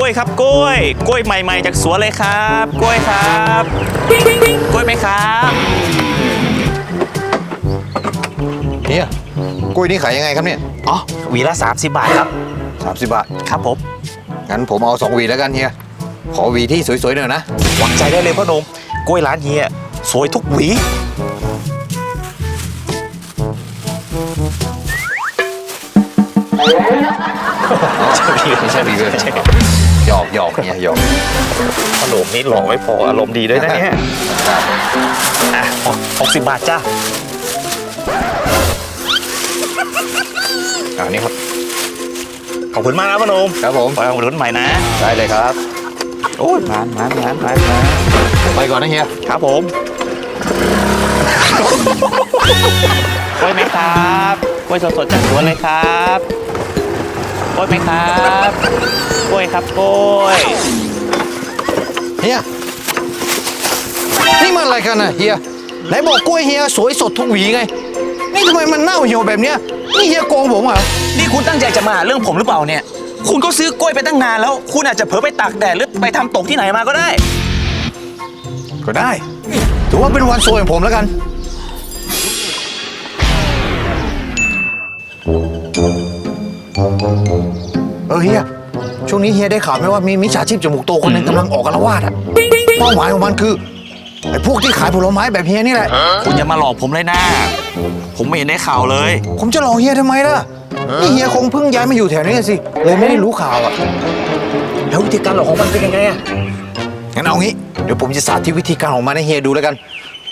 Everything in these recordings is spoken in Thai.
ล้วยครับกล้วย กล้วยใหม่ ๆ จากสวนเลยครับ กล้วยครับกล้วยไหมครับเฮียกล้วยนี่ขายยังไงครับเนี่ยอ๋อหวีละ 30 บาทครับ 30 บาท ครับผมงั้นผมเอาสองหวีแล้วกันเฮีย ขอหวีที่สวยๆหน่อยนะวางใจได้เลยพ่อหนมกล้วยร้านเฮียสวยทุกหวีไม่ใช่หวีเลยหย อกหยอกเฮียหยอกขนมนี่หล่อไม่พออารมณ์ดีด้วยนะเนี่ยอะหกสิบบาทจ้าอ่านี่ครับ ขอบคุณมากนะพ่อหนมครับผมไปเอารุ่นใหม่นะ ได้เลยครับ โอ้ยมานมานมานมานมานไปก่อนนะเฮีย ครับผมกล้วยไหมครับกล้วยสดๆจากสวนเลยครับกล้วยไหมครับกล้ว ยครับกล้วยเฮียนี่มันอะไรกันนะเฮียไหนบอกกล้วยเฮียสวยสดทุกหวีไง นี่ทำไมมันเน่าเหี่ยวแบบเนี้ยนี่เฮียโกงผมเหรอนี่คุณตั้งใจจะมาหาเรื่องผมหรือเปล่าเนี่ย คุณก็ซื้อกล้วยไปตั้งนานแล้ว คุณอาจจะเผลอไปตากแดดหรือไปทำตกที่ไหนมาก็ได้ ก็ได้ ถือว่าเป็นวันสวยของผมแล้วกัน เออเฮีย ช่วงนี้เฮียได้ข่าวไหมว่ามีมิจฉาชีพจมูกโตคนหนึ่งกำลังออกอาละวาดอะเป้าหมายของมันคือไอ้พวกที่ขายผลไม้แบบเฮียนี่แหละ คุณอย่ามาหลอกผมเลยนะ ผมไม่เห็นได้ข่าวเลย ผมจะหลอกเฮียทำไมล่ะนี่เฮียคงเพิ่งย้ายมาอยู่แถวนี้สิเลยไม่ได้รู้ข่าวอะแล้ววิธีการหลอกของมันเป็นยังไงอะงั้นเอางี้เดี๋ยวผมจะสาธิตวิธีการของมันให้เฮียดูแล้วกัน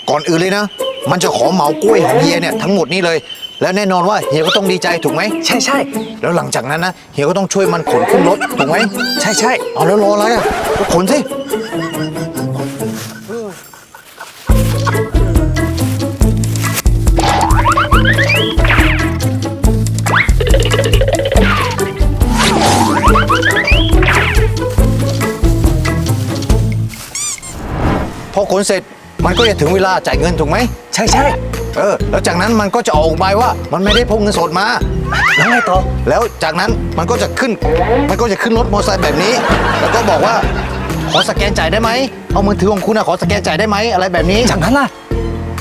ก่อนอื่นเลยนะ มันจะขอเหมากล้วยของเฮียเนี่ยทั้งหมดนี่เลย แล้วแน่นอนว่าเฮียก็ต้องดีใจถูกไหมใช่ใช่แล้วหลังจากนั้นนะเฮียก็ต้องช่วยมันขนขึ้นรถถูกไหมใช่ใช่เอาแล้วรออะไรอะก็ขนสิพอขนเสร็จมันก็จะถึงเวลาจ่ายเงินถูกไหมใช่ใช่ เออ แล้วจากนั้นมันก็จะออกอุบายว่ามันไม่ได้พกเงินสดมา แล้วไงต่อ แล้วจากนั้นมันก็จะขึ้น มันก็จะขึ้นรถมอเตอร์ไซค์แบบนี้ แล้วก็บอกว่า ขอสแกนจ่ายได้ไหม เอามือถือของคุณอะขอสแกนจ่ายได้ไหมอะไรแบบนี้ จากนั้นล่ะ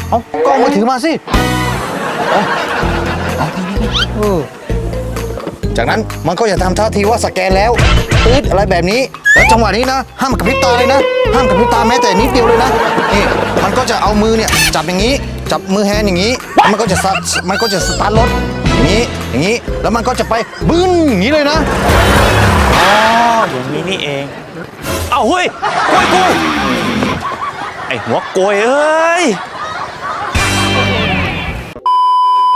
เอาก็เอามือถือมาสิเอาเอาเออจากนั้นมันก็จะทำท่าทีว่าสแกนแล้วตืดอะไรแบบนี้ แล้วจังหวะนี้นะ ห้ามกระพริบตาเลยนะ ห้ามกระพริบตาแม้แต่นิดเดียวเลยนะ นี่ มันก็จะเอามือเนี่ยจับอย่างนี้ จับมือแฮนด์อย่างนี้ มันก็จะสตาร์ทมันก็จะสตาร์ทรถอย่างนี้อย่างนี้ แล้วมันก็จะไปบึ้นอย่างนี้เลยนะอ๋ออย่างนี้นี่เอง เอาเฮ้ยกล้วยกล้วยไอหัวโกยเอ้ย